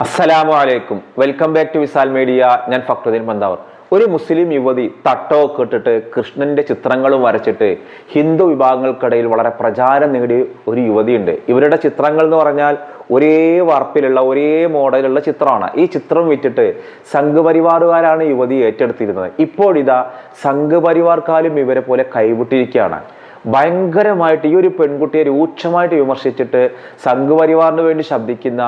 അസ്സലാമു അലൈക്കും. Welcome back to Wisal media. ഞാൻ ഫക്രുദ്ദീൻ മന്ദാവർ. ഒരു മുസ്ലിം യുവതി തട്ടോ ഒക്കെ കൃഷ്ണന്റെ ചിത്രങ്ങളും വരച്ചിട്ട് ഹിന്ദു വിഭാഗങ്ങൾക്കിടയിൽ വളരെ പ്രചാരം നേടിയ ഒരു യുവതിയുണ്ട്. ഇവരുടെ ചിത്രങ്ങൾ എന്ന് പറഞ്ഞാൽ ഒരേ വാർപ്പിലുള്ള ഒരേ മോഡലുള്ള ചിത്രമാണ്. ഈ ചിത്രം വിറ്റിട്ട് സംഘപരിവാറുകാരാണ് യുവതി ഏറ്റെടുത്തിരുന്നത്. ഇപ്പോഴിതാ സംഘപരിവാർക്കാരും ഇവരെ പോലെ കൈവിട്ടിരിക്കുകയാണ്. ഭയങ്കരമായിട്ട് ഈ ഒരു പെൺകുട്ടിയെ രൂക്ഷമായിട്ട് വിമർശിച്ചിട്ട് സംഘപരിവാറിന് വേണ്ടി ശബ്ദിക്കുന്ന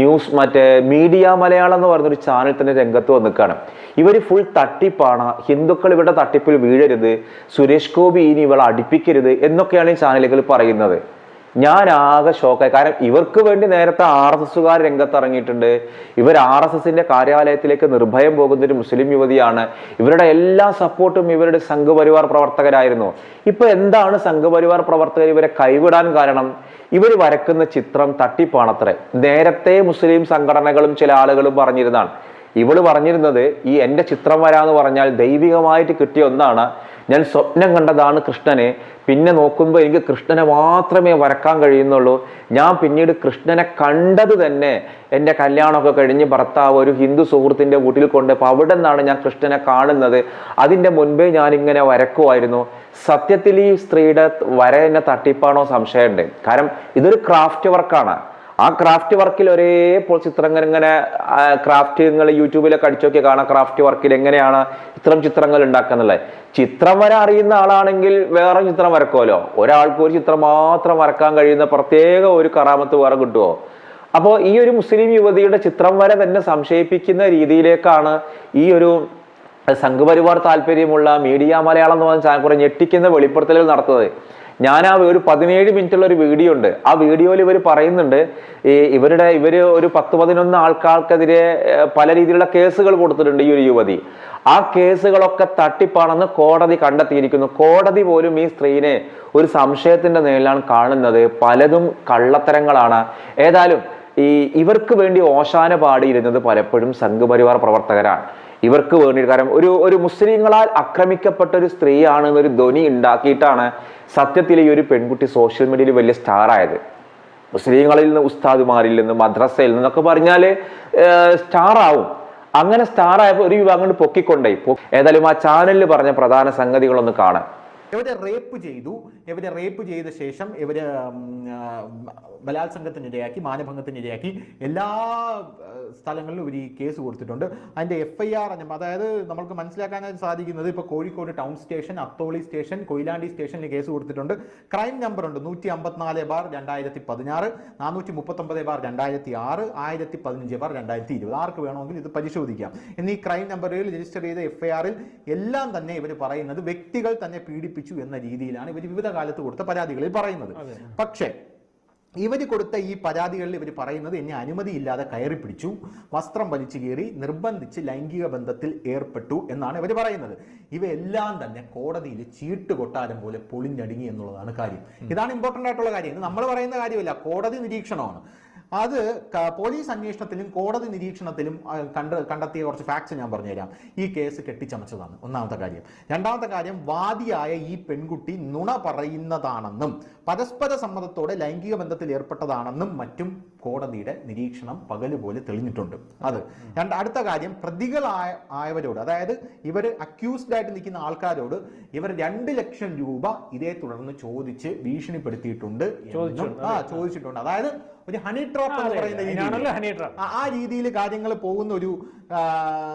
ന്യൂസ് മറ്റേ മീഡിയ മലയാളം എന്ന് പറയുന്ന ഒരു ചാനൽ തന്നെ രംഗത്ത് വന്നിക്കാണ്. ഇവർ ഫുൾ തട്ടിപ്പാണ്. ഹിന്ദുക്കൾ ഇവരുടെ തട്ടിപ്പിൽ വീഴരുത്. സുരേഷ് ഗോപി ഇനി ഇവളെ അടുപ്പിക്കരുത് എന്നൊക്കെയാണ് ഈ ചാനലുകൾ പറയുന്നത്. ഞാൻ ആകെ ഷോക്കായി കാരണം ഇവർക്ക് വേണ്ടി നേരത്തെ ആർ എസ് എസുകാർ രംഗത്ത് ഇറങ്ങിയിട്ടുണ്ട് ഇവർ ആർ എസ് എസിന്റെ കാര്യാലയത്തിലേക്ക് നിർഭയം പോകുന്ന ഒരു മുസ്ലിം യുവതിയാണ്. ഇവരുടെ എല്ലാ സപ്പോർട്ടും ഇവരുടെ സംഘപരിവാർ പ്രവർത്തകരായിരുന്നു. ഇപ്പൊ എന്താണ് സംഘപരിവാർ പ്രവർത്തകർ ഇവരെ കൈവിടാൻ കാരണം? ഇവർ വരക്കുന്ന ചിത്രം തട്ടിപ്പാണത്രേ. നേരത്തെ മുസ്ലിം സംഘടനകളും ചില ആളുകളും പറഞ്ഞിരുന്നാണ് ഇവൾ പറഞ്ഞിരുന്നത് ഈ എന്റെ ചിത്രം വരാന്ന് പറഞ്ഞാൽ ദൈവികമായിട്ട് കിട്ടിയ ഒന്നാണ്. ഞാൻ സ്വപ്നം കണ്ടതാണ് കൃഷ്ണനെ. പിന്നെ നോക്കുമ്പോൾ എനിക്ക് കൃഷ്ണനെ മാത്രമേ വരക്കാൻ കഴിയുന്നുള്ളൂ. ഞാൻ പിന്നീട് കൃഷ്ണനെ കണ്ടത് തന്നെ എന്റെ കല്യാണമൊക്കെ കഴിഞ്ഞ് ഭർത്താവ് ഒരു ഹിന്ദു സുഹൃത്തിന്റെ വീട്ടിൽ കൊണ്ടപ്പോൾ അവിടെ നിന്നാണ് ഞാൻ കൃഷ്ണനെ കാണുന്നത്. അതിന്റെ മുൻപേ ഞാൻ ഇങ്ങനെ വരക്കുമായിരുന്നു സത്യത്തിൽ ഈ സ്ത്രീയുടെ വര എന്നെ തട്ടിപ്പാണോ സംശയമുണ്ട്. കാരണം ഇതൊരു ക്രാഫ്റ്റ് വർക്കാണ്. ആ ക്രാഫ്റ്റ് വർക്കിൽ ഒരേ ഇപ്പോൾ ചിത്രങ്ങൾ ഇങ്ങനെ ക്രാഫ്റ്റ് നിങ്ങൾ യൂട്യൂബിലൊക്കെ അടിച്ചൊക്കെ കാണാം ക്രാഫ്റ്റ് വർക്കിൽ എങ്ങനെയാണ് ഇത്തരം ചിത്രങ്ങൾ ഉണ്ടാക്കുന്നുള്ളത്. ചിത്രം വര അറിയുന്ന ആളാണെങ്കിൽ വേറെ ചിത്രം വരക്കുമല്ലോ. ഒരാൾക്ക് ഒരു ചിത്രം മാത്രം വരക്കാൻ കഴിയുന്ന പ്രത്യേക ഒരു കറാമത്ത് വേറെ കിട്ടുമോ? അപ്പോൾ ഈ ഒരു മുസ്ലിം യുവതിയുടെ ചിത്രം വരെ തന്നെ സംശയിപ്പിക്കുന്ന രീതിയിലേക്കാണ് ഈ ഒരു സംഘപരിവാർ താല്പര്യമുള്ള മീഡിയ മലയാളം എന്ന് പറഞ്ഞ ഞെട്ടിക്കുന്ന വെളിപ്പെടുത്തലുകൾ നടത്തുന്നത്. ഞാൻ ആ ഒരു പതിനേഴ് മിനിറ്റുള്ള ഒരു വീഡിയോ ഉണ്ട്. ആ വീഡിയോയിൽ ഇവർ പറയുന്നുണ്ട് ഈ ഇവരുടെ ഇവർ ഒരു പത്ത് പതിനൊന്ന് ആൾക്കാർക്കെതിരെ പല രീതിയിലുള്ള കേസുകൾ കൊടുത്തിട്ടുണ്ട് ഈ ഒരു യുവതി. ആ കേസുകളൊക്കെ തട്ടിപ്പാണെന്ന് കോടതി കണ്ടെത്തിയിരിക്കുന്നു. കോടതി പോലും ഈ സ്ത്രീനെ ഒരു സംശയത്തിന്റെ നേരിലാണ് കാണുന്നത്. പലതും കള്ളത്തരങ്ങളാണ്. ഏതായാലും ഈ ഇവർക്ക് വേണ്ടി ഓശാന പാടിയിരുന്നത് പലപ്പോഴും സംഘപരിവാർ പ്രവർത്തകരാണ്. ഇവർക്ക് വേണ്ടി കാരണം ഒരു ഒരു മുസ്ലിങ്ങളാൽ ആക്രമിക്കപ്പെട്ട ഒരു സ്ത്രീയാണ് എന്നൊരു ധ്വനി ഉണ്ടാക്കിയിട്ടാണ് സത്യത്തിൽ ഈ ഒരു പെൺകുട്ടി സോഷ്യൽ മീഡിയയിൽ വലിയ സ്റ്റാർ ആയത്. മുസ്ലിങ്ങളിൽ നിന്ന് ഉസ്താദുമാരിൽ നിന്ന് മദ്രസയിൽ നിന്നൊക്കെ പറഞ്ഞാൽ സ്റ്റാർ ആവും. അങ്ങനെ സ്റ്റാർ ആയപ്പോൾ ഒരു വിഭാഗം കൊണ്ട് പൊക്കിക്കൊണ്ടേ ഏതായാലും ആ ചാനലിൽ പറഞ്ഞ പ്രധാന സംഗതികളൊന്ന് കാണാം. ഇവരെ റേപ്പ് ചെയ്തു. ഇവരെ റേപ്പ് ചെയ്ത ശേഷം ഇവർ ബലാത്സംഗത്തിനിരയാക്കി മാനഭംഗത്തിനിരയാക്കി എല്ലാ സ്ഥലങ്ങളിലും ഇവർ ഈ കേസ് കൊടുത്തിട്ടുണ്ട്. അതിന്റെ എഫ് ഐ ആർ അതായത് നമ്മൾക്ക് മനസ്സിലാക്കാനായിട്ട് സാധിക്കുന്നത് ഇപ്പോൾ Kozhikode town station Atholi station Koyilandy സ്റ്റേഷനിൽ കേസ് കൊടുത്തിട്ടുണ്ട്. ക്രൈം നമ്പർ ഉണ്ട് നൂറ്റി അമ്പത്തിനാല് ബാർ രണ്ടായിരത്തി പതിനാറ് നാനൂറ്റി മുപ്പത്തൊമ്പത് ബാർ രണ്ടായിരത്തി ആറ് ആയിരത്തി പതിനഞ്ച് ബാർ രണ്ടായിരത്തി ഇരുപത് ആർക്ക് വേണമെങ്കിൽ ഇത് പരിശോധിക്കാം. എന്നീ ക്രൈം നമ്പറിൽ രജിസ്റ്റർ ചെയ്ത എഫ് ഐ ആറിൽ എല്ലാം തന്നെ ഇവർ പറയുന്നത് വ്യക്തികൾ തന്നെ പീഡിപ്പിച്ചു എന്ന രീതിയിലാണ് ഇവർ വിവിധ കാലത്ത് കൊടുത്ത പരാതികളിൽ പറയുന്നത്. പക്ഷേ ഇവർ കൊടുത്ത ഈ പരാതികളിൽ ഇവർ പറയുന്നത് എന്നെ അനുമതിയില്ലാതെ കയറി പിടിച്ചു വസ്ത്രം വലിച്ചു കീറി നിർബന്ധിച്ച് ലൈംഗിക ബന്ധത്തിൽ ഏർപ്പെട്ടു എന്നാണ് ഇവർ പറയുന്നത്. ഇവയെല്ലാം തന്നെ കോടതിയിൽ ചീട്ട് കൊട്ടാരം പോലെ പൊളിഞ്ഞടുങ്ങി എന്നുള്ളതാണ് കാര്യം. ഇതാണ് ഇമ്പോർട്ടന്റ് ആയിട്ടുള്ള കാര്യം. ഇത് നമ്മൾ പറയുന്ന കാര്യമല്ല. കോടതി നിരീക്ഷണമാണ്. അത് പോലീസ് അന്വേഷണത്തിലും കോടതി നിരീക്ഷണത്തിലും കണ്ട് കണ്ടെത്തിയ കുറച്ച് ഫാക്ട്സ് ഞാൻ പറഞ്ഞുതരാം. ഈ കേസ് കെട്ടിച്ചമച്ചതാണ്. ഒന്നാമത്തെ കാര്യം. രണ്ടാമത്തെ കാര്യം വാദിയായ ഈ പെൺകുട്ടി നുണ പറയുന്നതാണെന്നും പരസ്പര സമ്മതത്തോടെ ലൈംഗിക ബന്ധത്തിൽ ഏർപ്പെട്ടതാണെന്നും മറ്റും കോടതിയുടെ നിരീക്ഷണം പകലുപോലെ തെളിഞ്ഞിട്ടുണ്ട്. അത്. രണ്ട് അടുത്ത കാര്യം പ്രതികളായ ആയവരോട് അതായത് ഇവർ അക്യൂസ്ഡ് ആയിട്ട് നിൽക്കുന്ന ആൾക്കാരോട് ഇവർ രണ്ട് ലക്ഷം രൂപ ഇതേ തുടർന്ന് ചോദിച്ച് ഭീഷണിപ്പെടുത്തിയിട്ടുണ്ട് ചോദിച്ചിട്ടുണ്ട്. അതായത് ഒരു ഹണി ട്രാപ്പ് എന്ന് പറയുന്ന രീതി രീതിയിൽ ആ- രീതിയിൽ കാര്യങ്ങൾ പോകുന്ന ഒരു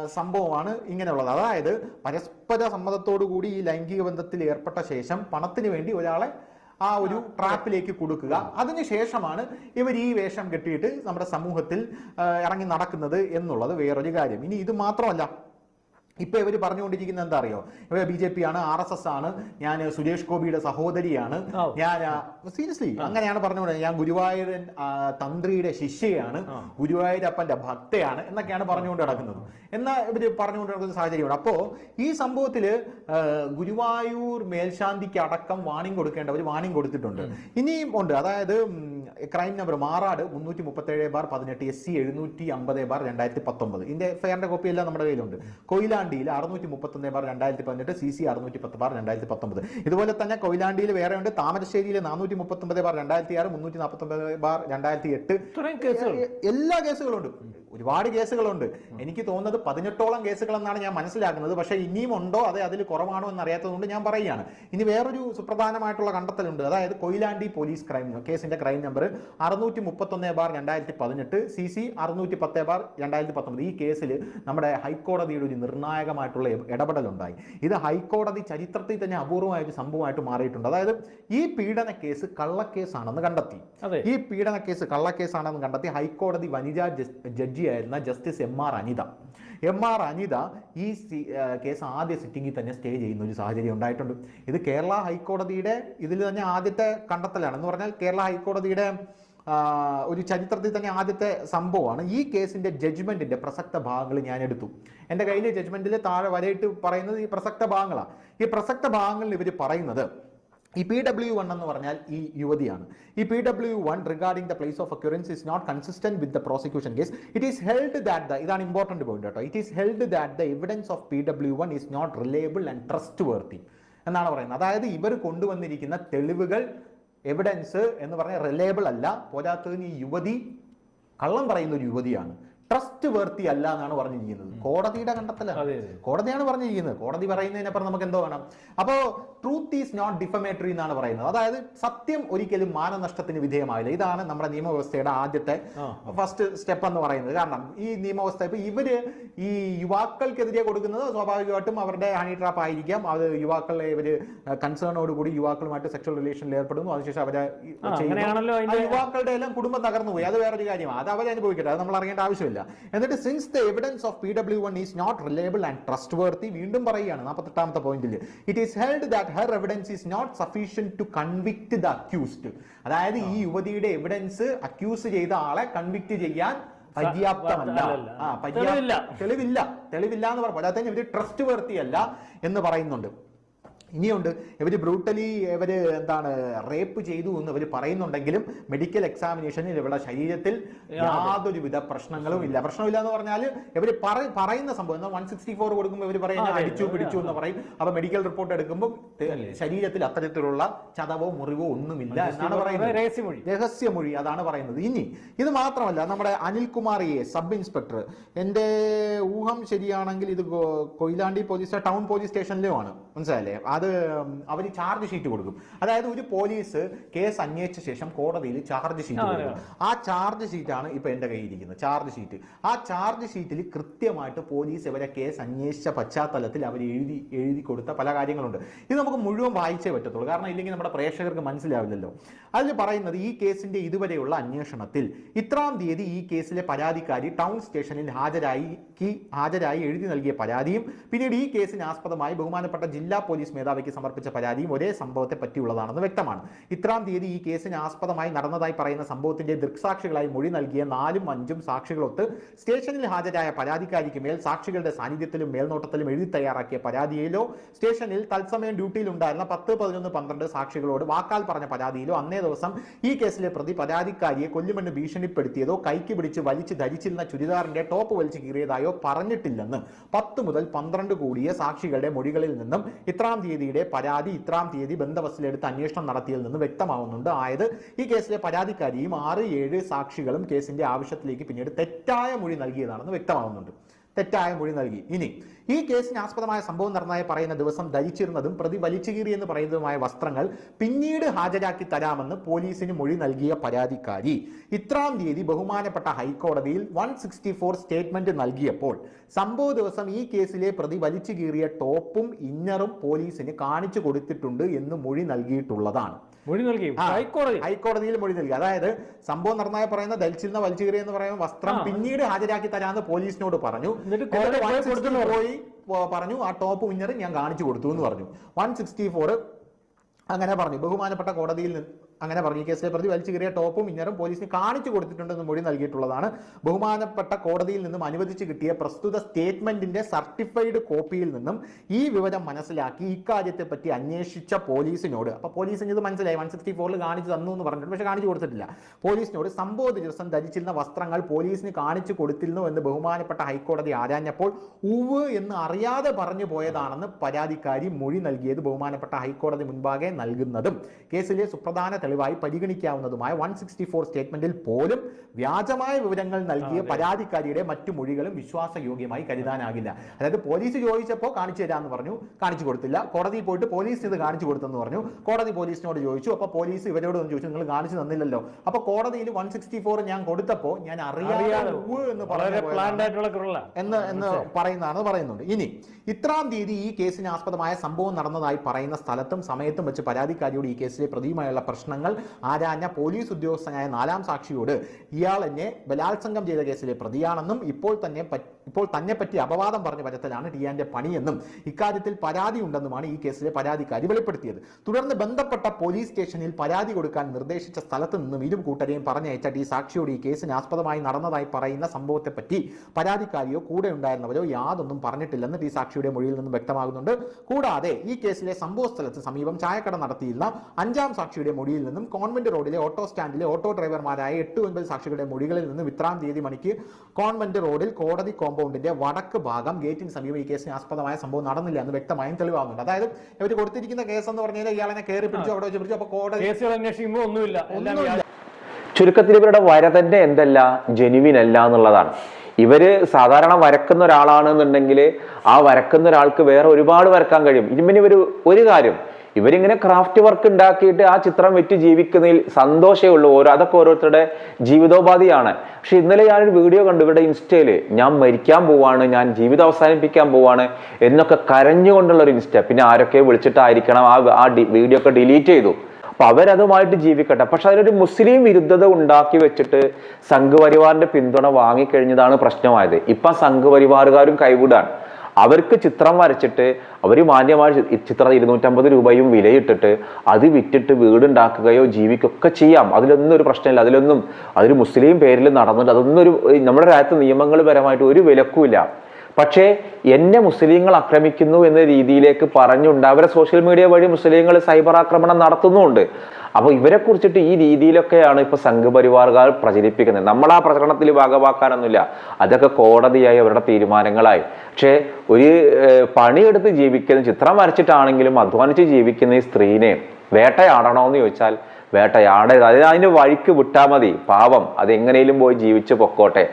സംഭവമാണ് ഇങ്ങനെയുള്ളത്. അതായത് പരസ്പര സമ്മതത്തോടു കൂടി ഈ ലൈംഗിക ബന്ധത്തിൽ ഏർപ്പെട്ട ശേഷം പണത്തിന് വേണ്ടി ഒരാളെ ആ ഒരു ട്രാപ്പിലേക്ക് കൊടുക്കുക. അതിനുശേഷമാണ് ഇവർ ഈ വേഷം കെട്ടിയിട്ട് നമ്മുടെ സമൂഹത്തിൽ ഇറങ്ങി നടക്കുന്നത് എന്നുള്ളത് വേറൊരു കാര്യം. ഇനി ഇത് മാത്രമല്ല ഇപ്പൊ ഇവർ പറഞ്ഞുകൊണ്ടിരിക്കുന്നത് എന്താ അറിയോ? ഇവർ ബി ജെ പി ആണ് ആർ എസ് എസ് ആണ് ഞാൻ സുരേഷ് ഗോപിയുടെ സഹോദരിയാണ് ഞാൻ സീരിയസ്ലി അങ്ങനെയാണ് പറഞ്ഞുകൊണ്ട് ഞാൻ ഗുരുവായൂരൻ തന്ത്രിയുടെ ശിഷ്യയാണ് ഗുരുവായൂരപ്പന്റെ ഭക്തയാണ് എന്നൊക്കെയാണ് പറഞ്ഞുകൊണ്ട് നടക്കുന്നത്. എന്നാ ഇവർ പറഞ്ഞുകൊണ്ട് നടക്കുന്ന സാഹചര്യമാണ്. അപ്പോൾ ഈ സംഭവത്തിൽ ഗുരുവായൂർ മേൽശാന്തിക്ക് അടക്കം വാണിംഗ് കൊടുക്കേണ്ട ഒരു വാണിംഗ് കൊടുത്തിട്ടുണ്ട്. ഇനിയും ഉണ്ട്. അതായത് ക്രൈം നമ്പർ മാറാട് മുന്നൂറ്റി മുപ്പത്തേഴ് ബാർ പതിനെട്ട് എസ് സി എഴുന്നൂറ്റി അമ്പത് ബാർ രണ്ടായിരത്തി പത്തൊമ്പത് ഇതിന്റെ ഫെയറിന്റെ കോപ്പി എല്ലാം നമ്മുടെ കയ്യിലുണ്ട്. കൊയിലാണ്ടിയിൽ അറുന്നൂറ്റി മുപ്പത്തൊന്ന് ബാർ രണ്ടായിരത്തി പതിനെട്ട് സി സി അറുന്നൂറ്റി പത്ത് ബാർ രണ്ടായിരത്തി പത്തൊമ്പത് ഇതുപോലെ തന്നെ കൊയിലാണ്ടിയിൽ വേറെ ഉണ്ട് താമരശ്ശേരിയിൽ നാനൂറ്റി മുപ്പത്തൊമ്പത് ബാർ രണ്ടായിരത്തി ആറ് മുന്നൂറ്റി നാൽപ്പത്തൊമ്പത് ബാർ രണ്ടായിരത്തി എട്ട് എല്ലാ കേസുകളും ഉണ്ട് ഒരുപാട് കേസുകളുണ്ട്. എനിക്ക് തോന്നുന്നത് പതിനെട്ടോളം കേസുകൾ എന്നാണ് ഞാൻ മനസ്സിലാക്കുന്നത്. പക്ഷേ ഇനിയും ഉണ്ടോ അതെ അതിൽ കുറവാണോ എന്ന് അറിയാത്തതുകൊണ്ട് ഞാൻ പറയുകയാണ്. ഇനി വേറൊരു സുപ്രധാനമായിട്ടുള്ള കണ്ടെത്തലുണ്ട്. അതായത് കൊയിലാണ്ടി പോലീസ് ക്രൈം കേസിന്റെ ക്രൈം നമ്പർ അറുന്നൂറ്റി മുപ്പത്തൊന്ന് ബാർ രണ്ടായിരത്തി പതിനെട്ട് സി സി അറുന്നൂറ്റി പത്ത് ബാർ രണ്ടായിരത്തി പത്തൊമ്പത് ഈ കേസിൽ നമ്മുടെ ഹൈക്കോടതിയുടെ ഒരു നിർണായകമായിട്ടുള്ള ഇടപെടലുണ്ടായി. ഇത് ഹൈക്കോടതി ചരിത്രത്തിൽ തന്നെ അപൂർവമായ ഒരു സംഭവമായിട്ട് മാറിയിട്ടുണ്ട്. അതായത് ഈ പീഡന കേസ് കള്ളക്കേസാണെന്ന് കണ്ടെത്തി. ഈ പീഡന കേസ് കള്ളക്കേസാണെന്ന് കണ്ടെത്തി ഹൈക്കോടതി വനിതാ judge ജഡ്ജിയായിരുന്ന justice M R Anitha. M R Anitha ഈ കേസ് ആദ്യ സിറ്റിംഗിൽ തന്നെ സ്റ്റേ ചെയ്യുന്ന ഒരു സാഹചര്യം ഉണ്ടായിട്ടുണ്ട്. ഇത് കേരള ഹൈക്കോടതിയുടെ ഇതിൽ തന്നെ ആദ്യത്തെ കണ്ടെത്തലാണ്. എന്ന് പറഞ്ഞാൽ കേരള ഹൈക്കോടതിയുടെ ഒരു ചരിത്രത്തിൽ തന്നെ ആദ്യത്തെ സംഭവമാണ്. ഈ കേസിന്റെ ജഡ്ജ്മെന്റിന്റെ പ്രസക്ത ഭാഗങ്ങൾ ഞാൻ എടുത്തു. എന്റെ കയ്യിൽ ജഡ്ജ്മെന്റിൽ താഴെ വരയിട്ട് പറയുന്നത് ഈ പ്രസക്ത ഭാഗങ്ങളാണ്. ഈ പ്രസക്ത ഭാഗങ്ങളിൽ ഇവർ പറയുന്നത് ഈ പി ഡബ്ല്യു വൺ എന്ന് പറഞ്ഞാൽ ഈ യുവതിയാണ്. ഈ P W one regarding the place of occurrence is not consistent with the prosecution case it is held that the ഇതാണ് ഇമ്പോർട്ടന്റ് പോയിന്റ് കേട്ടോ. It is held that the evidence of P W one is not reliable and trustworthy എന്നാണ് പറയുന്നത്. അതായത് ഇവർ കൊണ്ടുവന്നിരിക്കുന്ന തെളിവുകൾ evidence എന്ന് പറഞ്ഞാൽ reliable അല്ല. പോരാത്തതിന് ഈ യുവതി കള്ളം പറയുന്ന ഒരു യുവതിയാണ്. ട്രസ്റ്റ് വേർത്തി അല്ല എന്നാണ് പറഞ്ഞിരിക്കുന്നത്. കോടതിയുടെ കണ്ടെത്തലാണ്. കോടതിയാണ് പറഞ്ഞിരിക്കുന്നത്. കോടതി പറയുന്നതിനപ്പുറം നമുക്ക് എന്തോ വേണം. അപ്പോ ട്രൂത്ത് ഈസ് നോട്ട് ഡിഫമേറ്ററി എന്നാണ് പറയുന്നത്. അതായത് സത്യം ഒരിക്കലും മാനനഷ്ടത്തിന് വിധേയമാവില്ല. ഇതാണ് നമ്മുടെ നിയമവ്യവസ്ഥയുടെ ആദ്യത്തെ ഫസ്റ്റ് സ്റ്റെപ്പ് എന്ന് പറയുന്നത്. കാരണം ഈ നിയമവ്യവസ്ഥ ഇപ്പൊ ഇവർ ഈ യുവാക്കൾക്കെതിരെ കൊടുക്കുന്നത് സ്വാഭാവികമായിട്ടും അവരുടെ ഹണി ട്രാപ്പ് ആയിരിക്കാം. അത് യുവാക്കളെ ഇവർ കൺസേണോട് കൂടി യുവാക്കളുമായിട്ട് സെക്ഷൽ റിലേഷനിൽ ഏർപ്പെടുന്നു. അതിനുശേഷം അവരെ യുവാക്കളുടെ എല്ലാം കുടുംബം തകർന്നു പോയി. അത് വേറൊരു കാര്യമാണ്. അത് അവരനുഭവിക്കട്ടെ അനുഭവിക്കട്ടെ. അത് നമ്മൾ അറിയേണ്ട ആവശ്യമില്ല. എന്നിട്ട് since the evidence of P W one is not reliable and trustworthy വീണ്ടും പറയുകയാണ് നാൽപ്പത്തെട്ടാമത്തെ പോയിന്റിൽ it is held that her evidence is not sufficient to convict the accused അതായത് ഈ യുവതിയുടെ എവിഡൻസ് അക്യൂസ് ചെയ്ത ആളെ കൺവിക്ട് ചെയ്യാൻ പര്യാപ്തമല്ല. ആ. പര്യാപ്ത തെളിവില്ല. തെളിവില്ല. എന്ന് പറഞ്ഞു. അതായത് ഇത് ട്രസ്റ്റ് വർത്തിയല്ല എന്ന് പറയുന്നുണ്ട്. ഇനിയുണ്ട്. ഇവർ ബ്രൂട്ടലി ഇവർ എന്താണ് റേപ്പ് ചെയ്തു എന്ന് ഇവർ പറയുന്നുണ്ടെങ്കിലും മെഡിക്കൽ എക്സാമിനേഷനിൽ ഇവരുടെ ശരീരത്തിൽ യാതൊരുവിധ പ്രശ്നങ്ങളും ഇല്ല. പ്രശ്നമില്ല എന്ന് പറഞ്ഞാൽ ഇവർ പറയുന്ന സംഭവം വൺ സിക്സ്റ്റി ഫോർ കൊടുക്കുമ്പോൾ ഇവർ പറയുന്നത് അടിച്ചു പിടിച്ചു എന്ന് പറയും. അപ്പൊ മെഡിക്കൽ റിപ്പോർട്ട് എടുക്കുമ്പോൾ ശരീരത്തിൽ അത്തരത്തിലുള്ള ചതവോ മുറിവോ ഒന്നുമില്ല എന്നാണ് പറയുന്നത്. രഹസ്യമൊഴി. രഹസ്യമൊഴി അതാണ് പറയുന്നത്. ഇനി ഇത് മാത്രമല്ല നമ്മുടെ അനിൽകുമാർ എ സബ് ഇൻസ്പെക്ടർ എന്റെ ഊഹം ശരിയാണെങ്കിൽ ഇത് കൊയിലാണ്ടി പോലീസ് ടൗൺ പോലീസ് സ്റ്റേഷനിലുമാണ് മനസ്സിലായില്ലേ? അത് അവർ ചാർജ് ഷീറ്റ് കൊടുക്കും. അതായത് ഒരു പോലീസ് കേസ് അന്വേഷിച്ച ശേഷം കോടതിയിൽ ചാർജ് ഷീറ്റ് കൊടുക്കും. ആ ചാർജ് ഷീറ്റാണ് ഇപ്പൊ എന്റെ കയ്യിലിരിക്കുന്നത് ചാർജ് ഷീറ്റ് ആ ചാർജ് ഷീറ്റിൽ കൃത്യമായിട്ട് പോലീസ് ഇവരെ കേസ് അന്വേഷിച്ച പശ്ചാത്തലത്തിൽ അവർ എഴുതി എഴുതി കൊടുത്ത പല കാര്യങ്ങളുണ്ട്. ഇത് നമുക്ക് മുഴുവൻ വായിച്ചേ പറ്റത്തുള്ളൂ. കാരണം ഇല്ലെങ്കിൽ നമ്മുടെ പ്രേക്ഷകർക്ക് മനസ്സിലാവില്ലല്ലോ. അതിൽ പറയുന്നത് ഈ കേസിന്റെ ഇതുവരെയുള്ള അന്വേഷണത്തിൽ ഇത്രാം തീയതി ഈ കേസിലെ പരാതിക്കാരി ടൗൺ സ്റ്റേഷനിൽ ഹാജരായി ഹാജരായി എഴുതി നൽകിയ പരാതിയും പിന്നീട് ഈ കേസിന് ആസ്പദമായി ബഹുമാനപ്പെട്ട ജില്ലാ പോലീസ് മേധാവിക്ക് സമർപ്പിച്ച പരാതിയും ഒരേ സംഭവത്തെ പറ്റിയുള്ളതാണെന്ന് വ്യക്തമാണ്. ഇത്രാം തീയതി ഈ കേസിന് ആസ്പദമായി നടന്നതായി പറയുന്ന സംഭവത്തിന്റെ ദൃക്സാക്ഷികളായി മൊഴി നൽകിയ നാലും അഞ്ചും സാക്ഷികളൊത്ത് സ്റ്റേഷനിൽ ഹാജരായ പരാതിക്കാരിക്ക് മേൽ സാക്ഷികളുടെ സാന്നിധ്യത്തിലും മേൽനോട്ടത്തിലും എഴുതി തയ്യാറാക്കിയ പരാതിയിലോ സ്റ്റേഷനിൽ തത്സമയം ഡ്യൂട്ടിയിലുണ്ടായിരുന്ന പത്ത് പതിനൊന്ന് പന്ത്രണ്ട് സാക്ഷികളോട് വാക്കാൽ പറഞ്ഞ പരാതിയിലോ അന്നേ ദിവസം ഈ കേസിലെ പ്രതി പരാതിക്കാരിയെ കൊല്ലുമെന്ന് ഭീഷണിപ്പെടുത്തിയതോ കൈക്ക് പിടിച്ച് വലിച്ച് ധരിച്ചിരുന്ന ചുരിദാറിന്റെ ടോപ്പ് വലിച്ചു കീറിയതായോ പറഞ്ഞിട്ടില്ലെന്ന് പത്ത് മുതൽ പന്ത്രണ്ട് കൂടിയ സാക്ഷികളുടെ മൊഴികളിൽ നിന്നും ഇത്രാം തീയതിയുടെ പരാതി ഇത്രാം തീയതി ബന്ധവസിലെടുത്ത് അന്വേഷണം നടത്തിയതിൽ നിന്ന് വ്യക്തമാവുന്നുണ്ട്. ആയത് ഈ കേസിലെ പരാതിക്കാരിയും ആറ് ഏഴ് സാക്ഷികളും കേസിന്റെ ആവശ്യത്തിലേക്ക് പിന്നീട് തെറ്റായ മൊഴി നൽകിയതാണെന്ന് വ്യക്തമാവുന്നുണ്ട്. തെറ്റായ മൊഴി നൽകി. ഇനി ഈ കേസിന് ആസ്പദമായ സംഭവം നടന്നതായി പറയുന്ന ദിവസം ധരിച്ചിരുന്നതും പ്രതി വലിച്ചു കീറി എന്ന് പറയുന്നതുമായ വസ്ത്രങ്ങൾ പിന്നീട് ഹാജരാക്കി തരാമെന്ന് പോലീസിന് മൊഴി നൽകിയ പരാതിക്കാരി. ഇത്രാം തീയതി ബഹുമാനപ്പെട്ട ഹൈക്കോടതിയിൽ വൺ സിക്സ്റ്റി ഫോർ സ്റ്റേറ്റ്മെന്റ് നൽകിയപ്പോൾ സംഭവ ദിവസം ഈ കേസിലെ പ്രതി വലിച്ചു കീറിയ ടോപ്പും ഇന്നറും പോലീസിന് കാണിച്ചു കൊടുത്തിട്ടുണ്ട് എന്ന് മൊഴി നൽകിയിട്ടുള്ളതാണ്. മൊഴി നൽകി ഹൈക്കോടതി. ഹൈക്കോടതിയിൽ മൊഴി നൽകി. അതായത് സംഭവം നടന്നായ പറയുന്ന ധരിച്ചിരുന്ന വലിച്ചുകീറി എന്ന് പറയുന്ന വസ്ത്രം. പിന്നീട് ഹാജരാക്കി തരാമെന്ന് പോലീസിനോട് പറഞ്ഞു. പോയി 160 പറഞ്ഞു. പറഞ്ഞു ആ ടോപ്പ് വിന്നർ ഞാൻ കാണിച്ചു കൊടുത്തു എന്ന് പറഞ്ഞു. വൺ സിക്സ്റ്റി ഫോർ അങ്ങനെ പറഞ്ഞു. ബഹുമാനപ്പെട്ട കോടതിയിൽ നിന്ന് അങ്ങനെ പറഞ്ഞു കേസിൽ പ്രതി വലിച്ചു കയറിയ ടോപ്പും ഇന്നറും പോലീസിന് കാണിച്ചു കൊടുത്തിട്ടുണ്ടെന്ന് മൊഴി നൽകിയിട്ടുള്ളതാണ്. ബഹുമാനപ്പെട്ട കോടതിയിൽ നിന്നും അനുവദിച്ച് കിട്ടിയ പ്രസ്തുത സ്റ്റേറ്റ്മെന്റിന്റെ സർട്ടിഫൈഡ് കോപ്പിയിൽ നിന്നും ഈ വിവരം മനസ്സിലാക്കി ഇക്കാര്യത്തെ പറ്റി അന്വേഷിച്ച പോലീസിനോട്. അപ്പൊ പോലീസിന് ഇത് മനസ്സിലായി. വൺ സിക്സ്റ്റി ഫോറിൽ കാണിച്ചു തന്നു എന്ന് പറഞ്ഞിട്ട് പക്ഷെ കാണിച്ചു കൊടുത്തിട്ടില്ല. പോലീസിനോട് സംഭവ ദിവസം ധരിച്ചിരുന്ന വസ്ത്രങ്ങൾ പോലീസിന് കാണിച്ചു കൊടുത്തിരുന്നു എന്ന് ബഹുമാനപ്പെട്ട ഹൈക്കോടതി ആരാഞ്ഞപ്പോൾ ഉവ് എന്ന് അറിയാതെ പറഞ്ഞു പോയതാണെന്ന് പരാതിക്കാരി മൊഴി നൽകിയത് ബഹുമാനപ്പെട്ട ഹൈക്കോടതി മുൻപാകെ നൽകുന്നതും. കേസിലെ സുപ്രധാന തെളിവായി പരിഗണിക്കാവുന്നതുമായ വൺ സിക്സ്റ്റി ഫോർ സ്റ്റേറ്റ്മെന്റിൽ പോലും വ്യാജമായ വിവരങ്ങൾ നൽകിയ പരാതിക്കാരിയുടെ മറ്റു മൊഴികളും വിശ്വാസയോഗ്യമായി കരുതാനാകില്ല. അതായത് പോലീസ് ചോദിച്ചപ്പോൾ കാണിച്ചു തരാമെന്ന് പറഞ്ഞു കാണിച്ചു കൊടുത്തില്ല. കോടതിയിൽ പോയിട്ട് പോലീസ് ഇത് കാണിച്ചു കൊടുത്തെന്ന് പറഞ്ഞു. കോടതി പോലീസിനോട് ചോദിച്ചു അപ്പോൾ പോലീസ് ഇവരോട് ഒന്ന് ചോദിച്ചു നിങ്ങൾ കാണിച്ചു തന്നില്ലല്ലോ. അപ്പോൾ കോടതിയിൽ വൺ സിക്സ്റ്റി ഫോർ ഞാൻ കൊടുത്തപ്പോൾ ഞാൻ അറിയാതെ. എന്ന് എന്ന് പറയുന്നതാണ് പറയുന്നുണ്ട്. ഇനി ഇത്രാം തീയതി ഈ കേസിന് ആസ്പദമായ സംഭവം നടന്നതായി പറയുന്ന സ്ഥലത്തും സമയത്തും വെച്ച് പരാതിക്കാരിയോട് ഈ കേസിലെ പ്രതിയുമായുള്ള പ്രശ്നങ്ങൾ ആരാഞ്ഞ പോലീസ് ഉദ്യോഗസ്ഥനായ നാലാം സാക്ഷിയോട് ഇയാൾ എന്നെ ബലാത്സംഗം ചെയ്ത കേസിലെ പ്രതിയാണെന്നും ഇപ്പോൾ തന്നെ ഇപ്പോൾ തന്നെ പറ്റി അപവാദം പറഞ്ഞു വരത്തലാണ് ടിയാന്റെ പണിയെന്നും ഇക്കാര്യത്തിൽ പരാതി ഉണ്ടെന്നുമാണ് ഈ കേസിലെ പരാതിക്കാരി വെളിപ്പെടുത്തിയത്. തുടർന്ന് ബന്ധപ്പെട്ട പോലീസ് സ്റ്റേഷനിൽ പരാതി കൊടുക്കാൻ നിർദ്ദേശിച്ച സ്ഥലത്ത് നിന്നും ഇരു കൂട്ടരെയും പറഞ്ഞയച്ച ടി സാക്ഷിയോട് ഈ കേസിന് ആസ്പദമായി നടന്നതായി പറയുന്ന സംഭവത്തെപ്പറ്റി പരാതിക്കാരിയോ കൂടെ ഉണ്ടായിരുന്നവരോ യാതൊന്നും പറഞ്ഞിട്ടില്ലെന്ന് ടി സാക്ഷിയുടെ മൊഴിയിൽ നിന്നും വ്യക്തമാകുന്നുണ്ട്. കൂടാതെ ഈ കേസിലെ സംഭവ സ്ഥലത്ത് സമീപം ചായക്കട നടത്തിയിരുന്ന അഞ്ചാം സാക്ഷിയുടെ മൊഴിയിൽ നിന്നും കോൺവെന്റ് റോഡിലെ ഓട്ടോ സ്റ്റാൻഡിലെ ഓട്ടോ ഡ്രൈവർമാരായ എട്ട് ഒൻപത് സാക്ഷികളുടെ മൊഴികളിൽ നിന്നും ഇത്രാം തീയതി മണിക്ക് കോൺവെന്റ് റോഡിൽ കോടതി കോമ്പൗണ്ടിന്റെ വടക്ക് ഭാഗം ഗേറ്റിന് സമീപം ഈ കേസിന് ആസ്പദമായ സംഭവം നടന്നില്ല എന്ന് വ്യക്തമായും തെളിവാകുന്നുണ്ട്. അതായത് ഇവർ കൊടുത്തിരിക്കുന്ന കേസ് എന്ന് പറഞ്ഞാൽ ഇയാളെ കയറി പിടിച്ചു അവിടെ വെച്ച് പിടിച്ചു അപ്പൊ കോടതി കേസുകൾ അന്വേഷിക്കുമ്പോൾ ഒന്നുമില്ല. ഒന്നുമില്ല. ചുരുക്കത്തിൽ ഇവരുടെ വര തന്നെ എന്തല്ല ജെനുവിൻ അല്ല എന്നുള്ളതാണ്. ഇവർ സാധാരണ വരക്കുന്ന ഒരാളാണെന്നുണ്ടെങ്കിൽ ആ വരക്കുന്ന ഒരാൾക്ക് വേറെ ഒരുപാട് വരക്കാൻ കഴിയും. ഇതിന് ഇവർ ഒരു കാര്യം ഇവരിങ്ങനെ ക്രാഫ്റ്റ് വർക്ക് ഉണ്ടാക്കിയിട്ട് ആ ചിത്രം വെറ്റ് ജീവിക്കുന്നതിൽ സന്തോഷമേ ഉള്ളൂ. ഓരോ അതൊക്കെ ഓരോരുത്തരുടെ ജീവിതോപാധിയാണ്. പക്ഷെ ഇന്നലെ ഞാനൊരു വീഡിയോ കണ്ടു. ഇവിടെ ഇൻസ്റ്റയിൽ ഞാൻ മരിക്കാൻ പോവാണ് ഞാൻ ജീവിതം അവസാനിപ്പിക്കാൻ പോവാണ് എന്നൊക്കെ കരഞ്ഞുകൊണ്ടുള്ള ഒരു ഇൻസ്റ്റ. പിന്നെ ആരൊക്കെ വിളിച്ചിട്ടായിരിക്കണം ആ ആ വീഡിയോ ഒക്കെ ഡിലീറ്റ് ചെയ്തു. അപ്പൊ അവരതുമായിട്ട് ജീവിക്കട്ടെ. പക്ഷെ അതിനൊരു മുസ്ലിം വിരുദ്ധത ഉണ്ടാക്കി വെച്ചിട്ട് സംഘപരിവാറിന്റെ പിന്തുണ വാങ്ങിക്കഴിഞ്ഞതാണ് പ്രശ്നമായത്. ഇപ്പൊ സംഘപരിവാറുകാരും കൈവിടാണ്. അവർക്ക് ചിത്രം വരച്ചിട്ട് അവർ മാന്യമായ ചിത്രം ഇരുന്നൂറ്റമ്പത് രൂപയും വിലയിട്ടിട്ട് അത് വിറ്റിട്ട് വീടുണ്ടാക്കുകയോ ജീവിക്കുകയൊക്കെ ചെയ്യാം. അതിലൊന്നും ഒരു പ്രശ്നമില്ല. അതിലൊന്നും അതൊരു മുസ്ലിം പേരിൽ നടന്നിട്ട് അതൊന്നും ഒരു നമ്മുടെ രാജ്യത്ത് നിയമങ്ങൾ പരമായിട്ട് ഒരു വിലക്കുമില്ല. പക്ഷേ എന്നെ മുസ്ലിങ്ങൾ ആക്രമിക്കുന്നു എന്ന രീതിയിലേക്ക് പറഞ്ഞുണ്ട് അവരെ സോഷ്യൽ മീഡിയ വഴി മുസ്ലിങ്ങൾ സൈബർ ആക്രമണം നടത്തുന്നുണ്ട്. അപ്പോൾ ഇവരെ കുറിച്ചിട്ട് ഈ രീതിയിലൊക്കെയാണ് ഇപ്പൊ സംഘപരിവാറുകാർ പ്രചരിപ്പിക്കുന്നത്. നമ്മൾ ആ പ്രചരണത്തിൽ ഭാഗമാക്കാനൊന്നുമില്ല അതൊക്കെ കോടതിയായി അവരുടെ തീരുമാനങ്ങളായി. പക്ഷേ ഒരു പണിയെടുത്ത് ജീവിക്കുന്ന ചിത്രം വരച്ചിട്ടാണെങ്കിലും അധ്വാനിച്ച് ജീവിക്കുന്ന ഈ സ്ത്രീനെ വേട്ടയാടണോ എന്ന് ചോദിച്ചാൽ വേട്ടയാടരുത്. അതിന് അതിന് വഴിക്ക് വിട്ടാൽ മതി. പാവം അതെങ്ങനെയും പോയി ജീവിച്ച് പൊക്കോട്ടെ.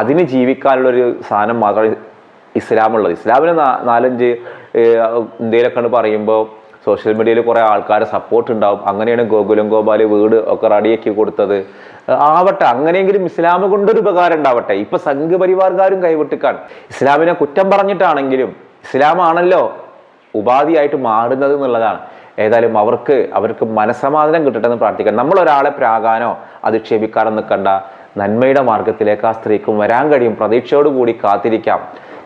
അതിന് ജീവിക്കാനുള്ളൊരു സാധനം മാത്രമേ ഇസ്ലാമുള്ളത്. ഇസ്ലാമിന് നാലഞ്ച് ഇന്ത്യയിലൊക്കെ പറയുമ്പോൾ സോഷ്യൽ മീഡിയയിൽ കുറേ ആൾക്കാർ സപ്പോർട്ട് ഉണ്ടാവും. അങ്ങനെയാണ് ഗോകുലം ഗോപാൽ വീട് ഒക്കെ റെഡിയാക്കി കൊടുത്തത്. ആവട്ടെ അങ്ങനെയെങ്കിലും ഇസ്ലാം കൊണ്ടൊരു ഉപകാരം ഉണ്ടാവട്ടെ. ഇപ്പൊ സംഘപരിവാർക്കാരും കൈവിട്ടിക്കാൻ ഇസ്ലാമിനെ കുറ്റം പറഞ്ഞിട്ടാണെങ്കിലും ഇസ്ലാമാണല്ലോ ഉപാധിയായിട്ട് മാറുന്നത് എന്നുള്ളതാണ്. ഏതായാലും അവർക്ക് അവർക്ക് മനസമാധാനം കിട്ടട്ടെ എന്ന് പ്രാർത്ഥിക്കാം നമ്മൾ ഒരാളെ പ്രാകാനോ അധിക്ഷേപിക്കാനോ നിൽക്കണ്ട നന്മയുടെ മാർഗത്തിലേക്ക് ആ സ്ത്രീക്കും വരാൻ കഴിയും. പ്രതീക്ഷയോടുകൂടി കാത്തിരിക്കാം.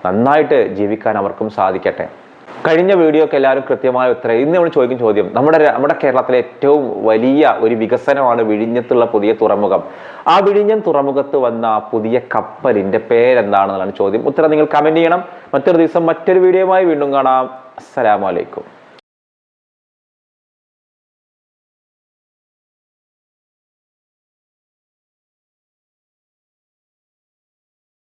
നന്നായിട്ട് ജീവിക്കാൻ അവർക്കും സാധിക്കട്ടെ. കഴിഞ്ഞ വീഡിയോക്ക് എല്ലാവരും കൃത്യമായ ഉത്തരം ഇന്ന് നമ്മൾ ചോദിക്കും ചോദ്യം നമ്മുടെ നമ്മുടെ കേരളത്തിലെ ഏറ്റവും വലിയ ഒരു വികസനമാണ് വിഴിഞ്ഞത്തുള്ള പുതിയ തുറമുഖം. ആ വിഴിഞ്ഞം തുറമുഖത്ത് വന്ന പുതിയ കപ്പലിന്റെ പേരെന്താണെന്നാണ് ചോദ്യം. ഉത്തരം നിങ്ങൾ കമന്റ് ചെയ്യണം. മറ്റൊരു ദിവസം മറ്റൊരു വീഡിയോയുമായി വീണ്ടും കാണാം. അസ്സലാമലൈക്കും